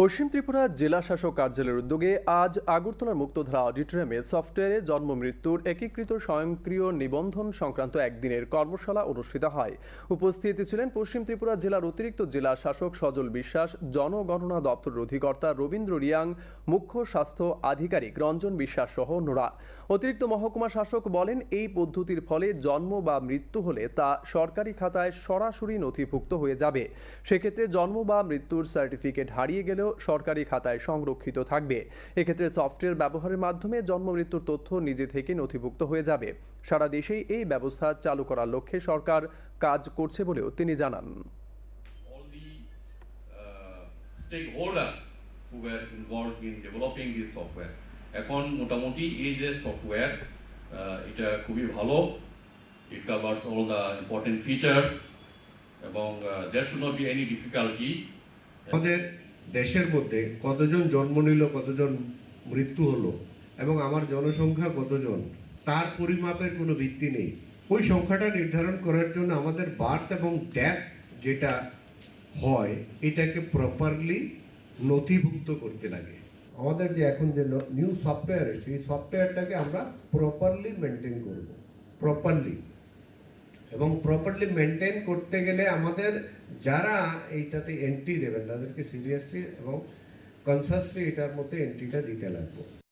পশ্চিম ত্রিপুরা জেলা শাসক কার্যালয়ের উদ্যোগে আজ আগরতলার মুক্তধারা অডিটোরিয়ামে সফটওয়্যারে জন্ম, মৃত্যুর একীকৃত স্বয়ংক্রিয় নিবন্ধন সংক্রান্ত একদিনের কর্মশালা অনুষ্ঠিত হয়। উপস্থিত ছিলেন পশ্চিম ত্রিপুরা জেলার অতিরিক্ত জেলা শাসক সজল বিশ্বাস, জনগণনা দপ্তরের অধিকর্তা রবীন্দ্র রিয়াং, মুখ্য স্বাস্থ্য আধিকারিক রঞ্জন বিশ্বাস সহ অন্যরা। অতিরিক্ত মহকুমা শাসক বলেন, এই পদ্ধতির ফলে জন্ম বা মৃত্যু হলে তা সরকারি খাতায় সরাসরি নথিভুক্ত হয়ে যাবে। সেক্ষেত্রে জন্ম বা মৃত্যুর সার্টিফিকেট হারিয়ে গেলেও সরকারি খাতায় সংরক্ষিত থাকবে। এক্ষেত্রে সফটওয়্যার ব্যবহারের মাধ্যমে জন্ম মৃত্যুর তথ্য নিজে থেকে নথিভুক্ত হয়ে যাবে। সারা দেশেই এই ব্যবস্থা চালু করার লক্ষ্যে সরকার কাজ করছে বলেও তিনি জানান। All the uh, stakeholders who were involved in developing this software. এখন মোটামুটি এই যে সফটওয়্যার এটা খুবই ভালো। It covers all the important features এবং there should not be any difficulty আমাদের দেশের মধ্যে কতজন জন্ম নিল, কতজন মৃত্যু হলো, এবং আমার জনসংখ্যা কতজন, তার পরিমাপের কোনো ভিত্তি নেই। ওই সংখ্যাটা নির্ধারণ করার জন্য আমাদের বার্থ এবং ডেথ যেটা হয়, এটাকে প্রপারলি নথিভুক্ত করতে লাগে। আমাদের যে এখন যে নিউ সফটওয়্যার এসেছে, এই সফটওয়্যারটাকে আমরা প্রপারলি মেনটেন করব। প্রপারলি এবং প্রপারলি মেনটেন করতে গেলে আমাদের যারা এইটাতে এন্ট্রি দেবেন, তাদেরকে সিরিয়াসলি এবং কনসাসলি এটার মধ্যে এন্ট্রিটা দিতে লাগবে।